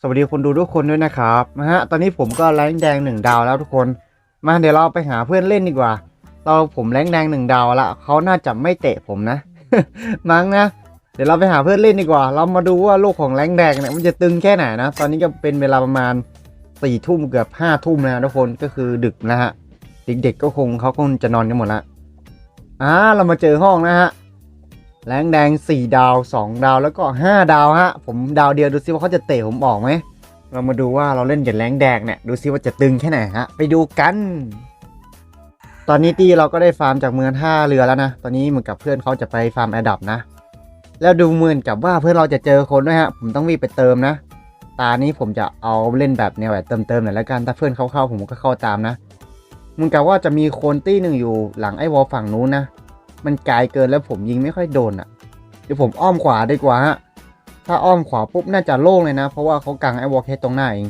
สวัสดีคนดูทุกคนด้วยนะครับนะฮะตอนนี้ผมก็แรงแดงหนึ่งดาวแล้วทุกคนมาเดี๋ยวเราไปหาเพื่อนเล่นดีกว่า เราผมแรงแดงหนึ่งดาวละเขาน่าจะไม่เตะผมนะ มั้งนะเดี๋ยวเราไปหาเพื่อนเล่นดีกว่า เรามาดูว่าโลกของแรงแดงเนี่ยมันจะตึงแค่ไหนนะ ตอนนี้ก็เป็นเวลาประมาณสี่ทุ่มเกือบห้าทุ่มนะทุกคนก็คือดึกนะฮะเด็กๆก็คงเขาคงจะนอนกันหมดละอ่าเรามาเจอห้องนะฮะ แรงแดง 4 ดาว 2 ดาวแล้วก็ 5 ดาวฮะ ผมดาวเดียวดูซิว่าเขาจะเตะผมออกไหม เรามาดูว่าเราเล่นกับแรงแดงเนี่ย ดูซิว่าจะตึงแค่ไหนฮะ ไปดูกัน ตอนนี้ตีเราก็ได้ฟาร์มจากเมืองท่าเรือแล้วนะ ตอนนี้เหมือนกับเพื่อนเขาจะไปฟาร์มแอดดับนะ แล้วดูเหมือนกับว่าเพื่อนเราจะเจอคนด้วยฮะ ผมต้องวิ่งไปเติมนะ ตานี้ผมจะเอาเล่นแบบแนวแบบเติมๆหน่อยแล้วกัน ถ้าเพื่อนเข้าๆผมก็เข้าตามนะ เหมือนกับว่าจะมีคนตี้หนึ่งอยู่หลังไอ้วอลฝั่งนู้นนะ มันไกลเกินแล้วผมยิงไม่ค่อยโดนอะ เดี๋ยวผมอ้อมขวาดีกว่าฮะ ถ้าอ้อมขวาปุ๊บน่าจะโล่งเลยนะ เพราะว่าเขากังไอ้วอลเคสตรงหน้าเอง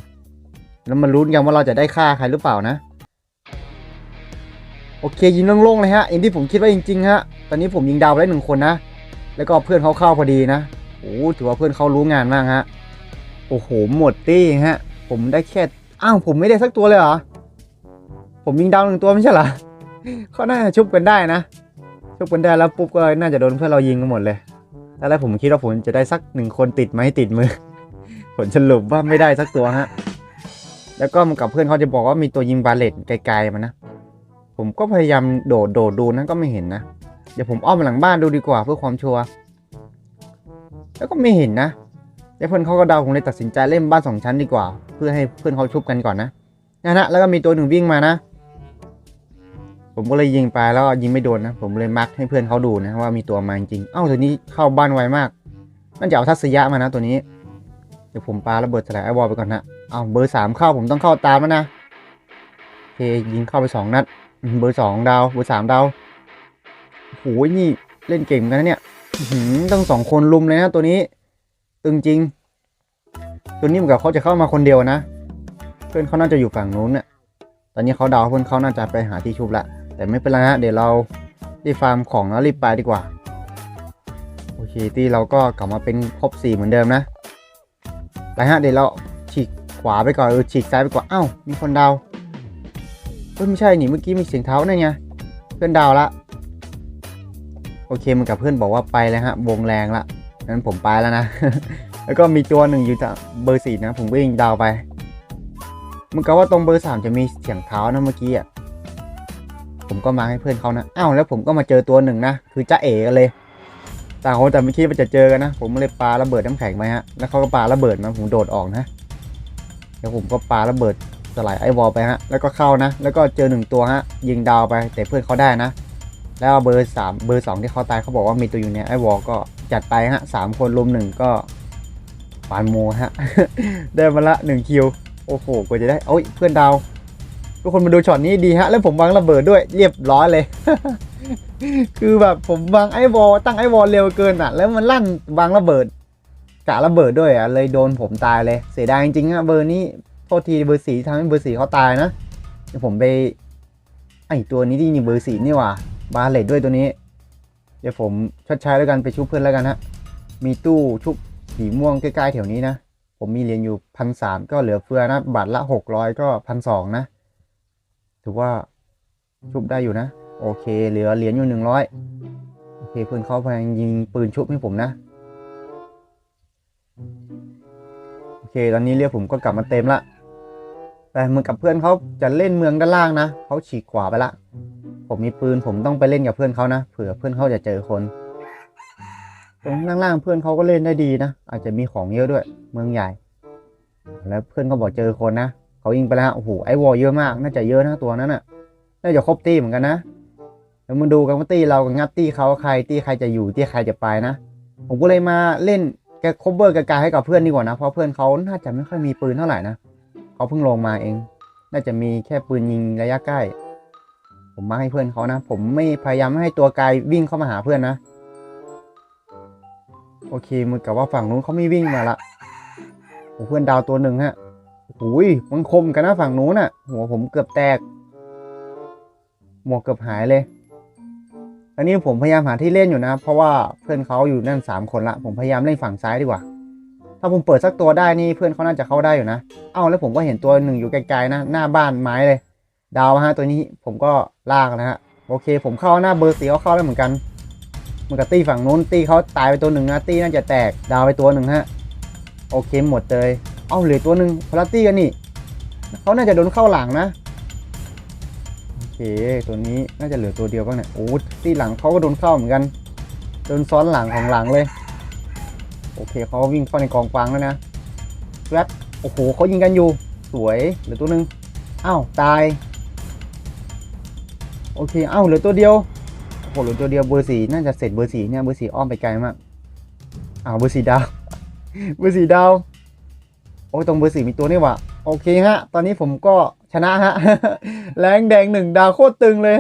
แล้วมาลุ้นกันว่าเราจะได้ฆ่าใครหรือเปล่านะ โอเคยิงโล่งๆเลยฮะอย่างที่ผมคิดว่าจริงๆฮะ ตอนนี้ผมยิงดาวไปได้หนึ่งคนนะ แล้วก็เพื่อนเขาเข้าพอดีนะ โอ้ถือว่าเพื่อนเขารู้งานมากฮะ โอ้โหหมดตี้ฮะ ผมได้แค่ อ้าวผมไม่ได้สักตัวเลยเหรอ ผมยิงดาวหนึ่งตัวไม่ใช่เหรอเขาน่าจะชุบกันได้นะ ชุบกันได้แล้วปุ๊บก็น่าจะโดนเพื่อนเรายิงกันหมดเลยตอนแรกผมคิดว่าผมจะได้สักหนึ่งคนติดไหมติดมือ ผลสรุปว่าไม่ได้สักตัวฮะ แล้วก็มันกับเพื่อนเขาจะบอกว่ามีตัวยิงบาเลตไกลๆมานะ ผมก็พยายามโดดโดดดูนะก็ไม่เห็นนะ เดี๋ยวผมอ้อมไปหลังบ้านดูดีกว่าเพื่อความชัวร์ แล้วก็ไม่เห็นนะ แล้วเพื่อนเขาก็เดาผมเลยตัดสินใจเล่นบ้านสองชั้นดีกว่า เพื่อให้เพื่อนเขาชุบกันก่อนนะนะฮะแล้วก็มีตัวหนึ่งวิ่งมานะ ผมก็เลยยิงไปแล้วยิงไม่โดนนะ ผมเลยมาร์กให้เพื่อนเขาดูนะว่ามีตัวมาจริง เอ้าตัวนี้เข้าบ้านไวมากนั่นจะเอาทัศยะมานะตัวนี้ เดี๋ยวผมปาระเบิดสลายไอวอลไปก่อนนะเอาเบอร์สามเข้าผมต้องเข้าตามแล้วนะโอเคยิงเข้าไปสองนัด เบอร์สองดาว เบอร์สามดาวโอ้ยนี่เล่นเก่งเหมือนกันนะเนี่ยหือต้องสองคนลุมเลยนะตัวนี้ ตึงจริง ตัวนี้เหมือนกับเขาจะเข้ามาคนเดียวนะ เพื่อนเขาน่าจะอยู่ฝั่งนู้นน่ะตอนนี้เขาดาวเพื่อนเขาน่าจะไปหาที่ชุบละ แต่ไม่เป็นไรฮะเดี๋ยวเรารีบฟาร์มของแล้วรีบไปดีกว่า โอเคที่เราก็กลับมาเป็นครบสี่เหมือนเดิมนะไปฮะเดี๋ยวเราฉีกขวาไปก่อนเออฉีกซ้ายไปก่อนเอ้ามีคนดาวเฮ้ยไม่ใช่นี่เมื่อกี้มีเสียงเท้านั่นไงเพื่อนดาวละโอเคมันกับเพื่อนบอกว่าไปแล้วฮะวงแรงละงั้นผมไปแล้วนะ แล้วก็มีตัวหนึ่งอยู่จากเบอร์สี่นะ ผมก็ยิงดาวไป มันก็ว่าตรงเบอร์สามจะมีเสียงเท้านะเมื่อกี้อะ ผมก็มาให้เพื่อนเขานะอ้าวแล้วผมก็มาเจอตัวหนึ่งนะ คือจ้าเอ๋กันเลยต่างคนแต่ไม่คิดว่าจะเจอกันนะ ผมเลยปาระเบิดน้ำแข็งไปฮะ แล้วเขาก็ปาระเบิดมาผมโดดออกนะ แล้วผมก็ปาระเบิดสลายไอวอลไปฮะ แล้วก็เข้านะ แล้วก็เจอหนึ่งตัวฮะ ยิงดาวไป แต่เพื่อนเขาได้นะ แล้วเบอร์สามเบอร์สองที่เขาตายเขาบอกว่ามีตัวอยู่ในไอวอลก็จัดไปฮะสามคนรุมหนึ่งก็ปานโมฮะ ได้มาละหนึ่งคิว โอ้โหกว่าจะได้ โอ้ยเพื่อนดาว ทุกคนมาดูช็อตนี้ดีฮะ แล้วผมวางระเบิดด้วยเรียบร้อยเลย คือแบบผมวางไอ้วอลตั้งไอ้วอลเร็วเกินอะ แล้วมันลั่นวางระเบิดกะระเบิดด้วยอะเลยโดนผมตายเลย เสียดายจริงๆอะเบอร์นี้โทษทีเบอร์สีทำให้เบอร์สีเขาตายนะเดี๋ยวผมไปไอตัวนี้ที่นี่เบอร์สีนี่ว่าบาเลตด้วยตัวนี้ เดี๋ยวผมชดใช้แล้วกันไปชุบเพื่อนแล้วกันฮะมีตู้ชุบสีม่วงใกล้ๆแถวนี้นะผมมีเหรียญอยู่พันสามก็เหลือเฟือนะบาทละหกร้อยก็พันสองนะ ถือว่าชุบได้อยู่นะ โอเค เหลือเหรียญอยู่หนึ่งร้อยโอเคเพื่อนเขาพยายามยิงปืนชุบให้ผมนะโอเค ตอนนี้เรียกผมก็กลับมาเต็มละแต่เหมือนกับเพื่อนเขาจะเล่นเมืองด้านล่างนะเขาฉีกขวาไปละผมมีปืนผมต้องไปเล่นกับเพื่อนเขานะเผื่อเพื่อนเขาจะเจอคน ตรงล่างๆเพื่อนเขาก็เล่นได้ดีนะอาจจะมีของเยอะด้วย เมืองใหญ่ แล้วเพื่อนเขาบอกเจอคนนะ เขายิงไปแล้วโอ้โหไอวอลเยอะมาก น่าจะเยอะนะตัวนั้นน่ะ น่าจะครบตีเหมือนกันนะแล้วมาดูกันว่าตีเรากับงับตีเขาใครตีใครจะอยู่ตีใครจะไปนะ ผมก็เลยมาเล่นแกคบเบอร์กระจายให้กับเพื่อนดีกว่านะ เพราะเพื่อนเขาน่าจะไม่ค่อยมีปืนเท่าไหร่นะเขาเพิ่งลงมาเอง น่าจะมีแค่ปืนยิงระยะใกล้ ผมมาให้เพื่อนเขานะ ผมไม่พยายามไม่ให้ตัวไกลวิ่งเข้ามาหาเพื่อนนะ โอเคเหมือนกับว่าฝั่งนู้นเขาไม่วิ่งมาละโอ้เพื่อนดาวตัวหนึ่งฮะ โอ้ยมันคมกันนะฝั่งนู้นน่ะ หัวผมเกือบแตก หมวกเกือบหายเลยอันนี้ผมพยายามหาที่เล่นอยู่นะ เพราะว่าเพื่อนเขาอยู่นั่นสามคนละ ผมพยายามเล่นฝั่งซ้ายดีกว่า ถ้าผมเปิดสักตัวได้นี่เพื่อนเขาน่าจะเข้าได้อยู่นะ เอ้าแล้วผมก็เห็นตัวหนึ่งอยู่ไกลๆนะ หน้าบ้านไม้เลย ดาวฮะตัวนี้ผมก็ลากนะฮะ โอเค ผมเข้าหน้าเบอร์สีเขาเข้าได้เหมือนกันมือนกับตีฝั่งนู้นตีเขาตายไปตัวหนึ่งนะตีน่าจะแตกดาวไปตัวหนึ่งฮะ โอเคหมดเลย เอ้าเหลือตัวหนึ่งพลาตี้กันนี่เขาน่าจะโดนเข้าหลังนะโอเคตัวนี้น่าจะเหลือตัวเดียวบ้างเนี่ยโอ้ตีหลังเขาก็โดนเข้าเหมือนกันโดนซ้อนหลังของหลังเลย โอเคเขาวิ่งเข้าในกองฟางแล้วนะแวบโอ้โหเขายิงกันอยู่สวยเหลือตัวหนึ่งอ้าวตายโอเคอ้าวเหลือตัวเดียวโอ้โหเหลือตัวเดียวเบอร์สี่น่าจะเสร็จเบอร์สี่เนี่ยเบอร์สี่อ้อมไปไกลมากอ้าวเบอร์สี่ดาว เบอร์สี่ดาว โอ้ยตรงเบอร์สี่มีตัวนี่หว่ะโอเคฮะ ตอนนี้ผมก็ชนะฮะ แรงแดงหนึ่งดาวโคตรตึงเลย